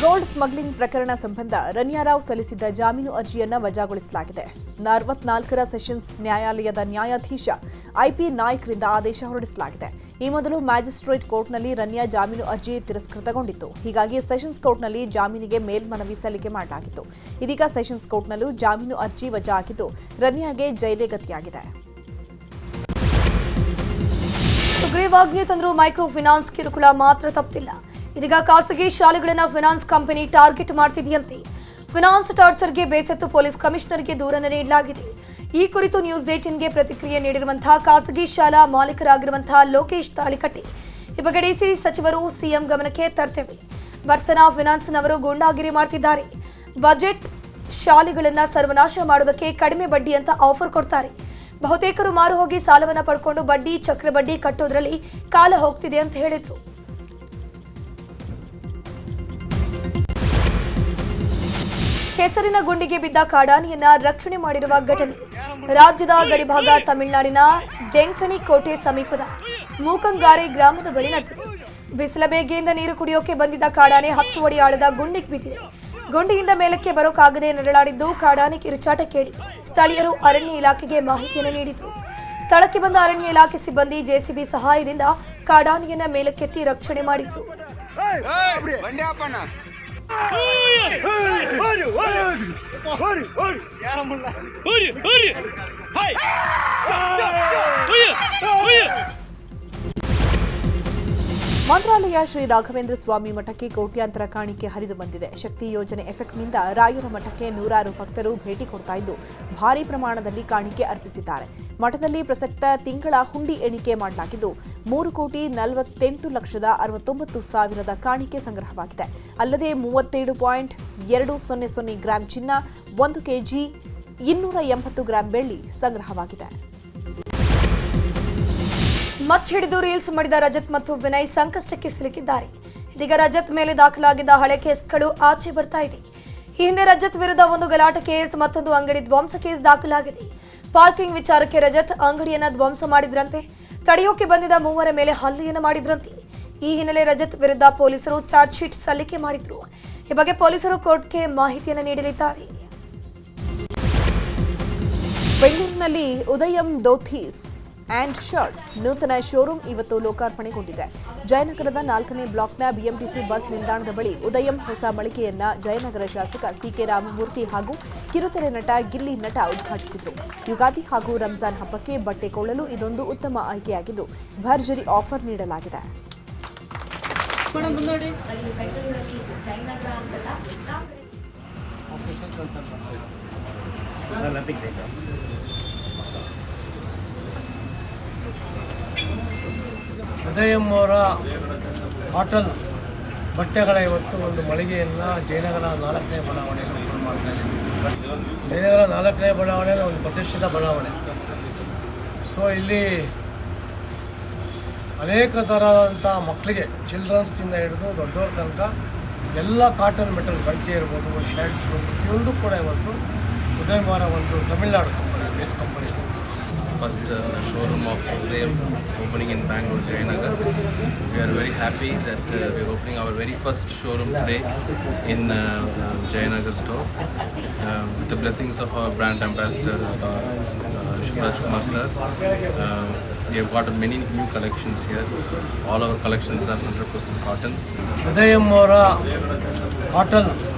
ಗೋಲ್ಡ್ ಸ್ಮಗ್ಲಿಂಗ್ ಪ್ರಕರಣ ಸಂಬಂಧ ರನ್ಯಾರಾವ್ ಸಲ್ಲಿಸಿದ್ದ ಜಾಮೀನು ಅರ್ಜಿಯನ್ನು ವಜಾಗೊಳಿಸಲಾಗಿದೆ. ನಲವತ್ನಾಲ್ಕರ ಸೆಷನ್ಸ್ ನ್ಯಾಯಾಲಯದ ನ್ಯಾಯಾಧೀಶ ಐಪಿ ನಾಯ್ಕ್ರಿಂದ ಆದೇಶ ಹೊರಡಿಸಲಾಗಿದೆ. ಈ ಮೊದಲು ಮ್ಯಾಜಿಸ್ಟ್ರೇಟ್ ಕೋರ್ಟ್ನಲ್ಲಿ ರನ್ಯಾ ಜಾಮೀನು ಅರ್ಜಿ ತಿರಸ್ಕೃತಗೊಂಡಿತ್ತು. ಹೀಗಾಗಿ ಸೆಷನ್ಸ್ ಕೋರ್ಟ್ನಲ್ಲಿ ಜಾಮೀನಿಗೆ ಮೇಲ್ಮನವಿ ಸಲ್ಲಿಕೆ ಮಾಡಲಾಗಿತ್ತು. ಇದೀಗ ಸೆಷನ್ಸ್ ಕೋರ್ಟ್ನಲ್ಲೂ ಜಾಮೀನು ಅರ್ಜಿ ವಜಾ ಆಗಿದ್ದು, ರನ್ಯಾಗೆ ಜೈಲೇ ಸುಗ್ರೀವಾಜ್ಞೆ ತಂದರೂ ಮೈಕ್ರೋ ಫಿನಾನ್ಸ್ ಕಿರುಕುಳ ಮಾತ್ರ ತಪ್ಪಿಲ್ಲ. ಇದೀಗ ಖಾಸಗಿ ಶಾಲೆಗಳನ್ನ ಫಿನಾನ್ಸ್ ಕಂಪನಿ ಟಾರ್ಗೆಟ್ ಮಾಡ್ತಿದೆಯಂತೆ. ಫಿನಾನ್ಸ್ ಟಾರ್ಚರ್ಗೆ ಬೇಸತ್ತು ಪೊಲೀಸ್ ಕಮಿಷನರ್ಗೆ ದೂರನ್ನು ನೀಡಲಾಗಿದೆ. ಈ ಕುರಿತು ನ್ಯೂಸ್ ಏಟಿನ್ಗೆ ಪ್ರತಿಕ್ರಿಯೆ ನೀಡಿರುವಂತಹ ಖಾಸಗಿ ಶಾಲಾ ಮಾಲೀಕರಾಗಿರುವಂತಹ ಲೋಕೇಶ್ ತಾಳಿಕಟ್ಟಿ. ಈ ಬಗ್ಗೆ ಡಿಸಿ ಸಚಿವರು ಸಿಎಂ ಗಮನಕ್ಕೆ ತರ್ತೇವೆ. ವರ್ತನಾ ಫಿನಾನ್ಸ್ನವರು ಗೂಂಡಾಗಿರಿ ಮಾಡ್ತಿದ್ದಾರೆ. ಬಜೆಟ್ ಶಾಲೆಗಳನ್ನು ಸರ್ವನಾಶ ಮಾಡೋದಕ್ಕೆ ಕಡಿಮೆ ಬಡ್ಡಿ ಅಂತ ಆಫರ್ ಕೊಡ್ತಾರೆ. ಬಹುತೇಕರು ಮಾರು ಹೋಗಿ ಸಾಲವನ್ನ ಪಡ್ಕೊಂಡು ಬಡ್ಡಿ, ಚಕ್ರ ಬಡ್ಡಿ ಕಟ್ಟೋದ್ರಲ್ಲಿ ಕಾಲ ಹೋಗ್ತಿದೆ ಅಂತ ಹೇಳಿದ್ರು. ಹೆಸರಿನ ಗುಂಡಿಗೆ ಬಿದ್ದ ಕಾಡಾನೆಯನ್ನ ರಕ್ಷಣೆ ಮಾಡಿರುವ ಘಟನೆ. ರಾಜ್ಯದ ಗಡಿಭಾಗ ತಮಿಳುನಾಡಿನ ಡೆಂಕಣಿ ಕೋಟೆ ಸಮೀಪದ ಮೂಕಂಗಾರೆ ಗ್ರಾಮದ ಬಳಿ ನಡೆದಿದೆ. ಬಿಸಿಲ ಬೇಗೆಯಿಂದ ನೀರು ಕುಡಿಯೋಕೆ ಬಂದಿದ್ದ ಕಾಡಾನೆ ಹತ್ತು ಅಡಿ ಆಳದ ಗುಂಡಿಗೆ ಬಿದ್ದಿದೆ. ಗುಂಡಿಯಿಂದ ಮೇಲಕ್ಕೆ ಬರೋಕಾಗದೆ ನರಳಾಡಿದ್ದು ಕಾಡಾನೆ ಕಿರುಚಾಟ ಕೇಳಿ ಸ್ಥಳೀಯರು ಅರಣ್ಯ ಇಲಾಖೆಗೆ ಮಾಹಿತಿಯನ್ನು ನೀಡಿದರು. ಸ್ಥಳಕ್ಕೆ ಬಂದ ಅರಣ್ಯ ಇಲಾಖೆ ಸಿಬ್ಬಂದಿ ಜೆಸಿಬಿ ಸಹಾಯದಿಂದ ಕಾಡಾನೆಯನ್ನ ಮೇಲಕ್ಕೆತ್ತಿ ರಕ್ಷಣೆ ಮಾಡಿದ್ರು. ಮಂತ್ರಾಲಯ ಶ್ರೀ ರಾಘವೇಂದ್ರ ಸ್ವಾಮಿ ಮಠಕ್ಕೆ ಕೋಟ್ಯಾಂತರ ಕಾಣಿಕೆ ಹರಿದು ಬಂದಿದೆ. ಶಕ್ತಿ ಯೋಜನೆ ಎಫೆಕ್ಟ್ನಿಂದ ರಾಯರ ಮಠಕ್ಕೆ ನೂರಾರು ಭಕ್ತರು ಭೇಟಿ ಕೊಡ್ತಾ ಇದ್ದು, ಭಾರಿ ಪ್ರಮಾಣದಲ್ಲಿ ಕಾಣಿಕೆ ಅರ್ಪಿಸಿದ್ದಾರೆ. ಮಠದಲ್ಲಿ ಪ್ರಸಕ್ತ ತಿಂಗಳ ಹುಂಡಿ ಎಣಿಕೆ ಮಾಡಲಾಗಿದ್ದು, ಮೂರು ಕೋಟಿ ನಲವತ್ತೆಂಟು ಲಕ್ಷದ ಅರವತ್ತೊಂಬತ್ತು ಸಾವಿರದ ಕಾಣಿಕೆ ಸಂಗ್ರಹವಾಗಿದೆ. ಅಲ್ಲದೆ ಮೂವತ್ತೇಳು ಪಾಯಿಂಟ್ ಎರಡು ಸೊನ್ನೆ ಸೊನ್ನೆ ಗ್ರಾಂ ಚಿನ್ನ, ಒಂದು ಕೆಜಿ ಇನ್ನೂರ ಎಂಬತ್ತು ಗ್ರಾಂ ಬೆಳ್ಳಿ ಸಂಗ್ರಹವಾಗಿದೆ. ಮಚ್ ಹಿಡಿದು ರೀಲ್ಸ್ ಮಾಡಿದ ರಜತ್ ಮತ್ತು ವಿನಯ್ ಸಂಕಷ್ಟಕ್ಕೆ ಸಿಲುಕಿದ್ದಾರೆ. ಇದೀಗ ರಜತ್ ಮೇಲೆ ದಾಖಲಾಗಿದ್ದ ಹಳೆ ಕೇಸ್ಗಳು ಆಚೆ ಬರ್ತಾ ಇದೆ. ಈ ಹಿಂದೆ ರಜತ್ ವಿರುದ್ಧ ಒಂದು ಗಲಾಟೆ ಕೇಸ್, ಮತ್ತೊಂದು ಅಂಗಡಿ ಧ್ವಂಸ ಕೇಸ್ ದಾಖಲಾಗಿದೆ. ಪಾರ್ಕಿಂಗ್ ವಿಚಾರಕ್ಕೆ ರಜತ್ ಅಂಗಡಿಯನ್ನ ಧ್ವಂಸ ಮಾಡಿದ್ರಂತೆ. ತಡೆಯೋಕೆ ಬಂದಿದ್ದ ಮೂವರ ಮೇಲೆ ಹಲ್ಲೆಯನ್ನು ಮಾಡಿದ್ರಂತೆ. ಈ ಹಿನ್ನೆಲೆ ರಜತ್ ವಿರುದ್ಧ ಪೊಲೀಸರು ಚಾರ್ಜ್ ಶೀಟ್ ಸಲ್ಲಿಕೆ ಮಾಡಿದ್ರು. ಈ ಬಗ್ಗೆ ಪೊಲೀಸರು ಕೋರ್ಟ್ಗೆ ಮಾಹಿತಿಯನ್ನು ನೀಡಲಿದ್ದಾರೆ. ಬೆಂಗಳೂರಿನಲ್ಲಿ ಉದಯಂ ದೋಥೀಸ್. And shirts. ನೂತನ ಶೋರೂಮ್ ಇವತ್ತು ಲೋಕಾರ್ಪಣೆಗೊಂಡಿದೆ. ಜಯನಗರದ ನಾಲ್ಕನೇ ಬ್ಲಾಕ್ನ ಬಿಎಂಟಿಸಿ ಬಸ್ ನಿಲ್ದಾಣದ ಬಳಿ ಉದಯಂ ಹೊಸ ಮಳಿಗೆಯನ್ನ ಜಯನಗರ ಶಾಸಕ ಸಿಕೆ ರಾಮಮೂರ್ತಿ ಹಾಗೂ ಕಿರುತೆರೆ ನಟ ಗಿಲ್ಲಿ ನಟ ಉದ್ಘಾಟಿಸಿದರು. ಯುಗಾದಿ ಹಾಗೂ ರಂಜಾನ್ ಹಬ್ಬಕ್ಕೆ ಬಟ್ಟೆ ಕೊಳ್ಳಲು ಇದೊಂದು ಉತ್ತಮ ಆಯ್ಕೆಯಾಗಿದ್ದು ಭರ್ಜರಿ ಆಫರ್ ನೀಡಲಾಗಿದೆ. ಉದಯಂ ಕಾಟನ್ ಬಟ್ಟೆಗಳ ಇವತ್ತು ಒಂದು ಮಳಿಗೆಯನ್ನು ಜಯನಗರ ನಾಲ್ಕನೇ ಬಡಾವಣೆಯಲ್ಲಿ ಓಪನ್ ಮಾಡ್ತಾ ಇದ್ದೀವಿ. ಜಯನಗರ ನಾಲ್ಕನೇ ಬಡಾವಣೆ ಒಂದು ಪ್ರತಿಷ್ಠಿತ ಬಡಾವಣೆ. ಸೊ ಇಲ್ಲಿ ಅನೇಕ ಥರದಂಥ ಮಕ್ಕಳಿಗೆ ಚಿಲ್ಡ್ರನ್ಸ್ನಿಂದ ಹಿಡಿದು ದೊಡ್ಡವ್ರ ತನಕ ಎಲ್ಲ ಕಾಟನ್ ಮೆಟಲ್ ಪಂಚೆ ಇರ್ಬೋದು ಶರ್ಟ್ಸ್ ಪ್ರತಿಯೊಂದು ಕೂಡ ಇವತ್ತು ಉದಯಮಾರ ಒಂದು Tamil Nadu company base company first uh, showroom of Rave opening in Bangalore, Jayanagar. We are very happy that uh, we are opening our very first showroom today in uh, uh, Jayanagar store uh, with the blessings of our brand ambassador uh, uh, Shivraj Kumar sir. Uh, we have got many new collections here. All our collections are 100% cotton. Udayammora cotton.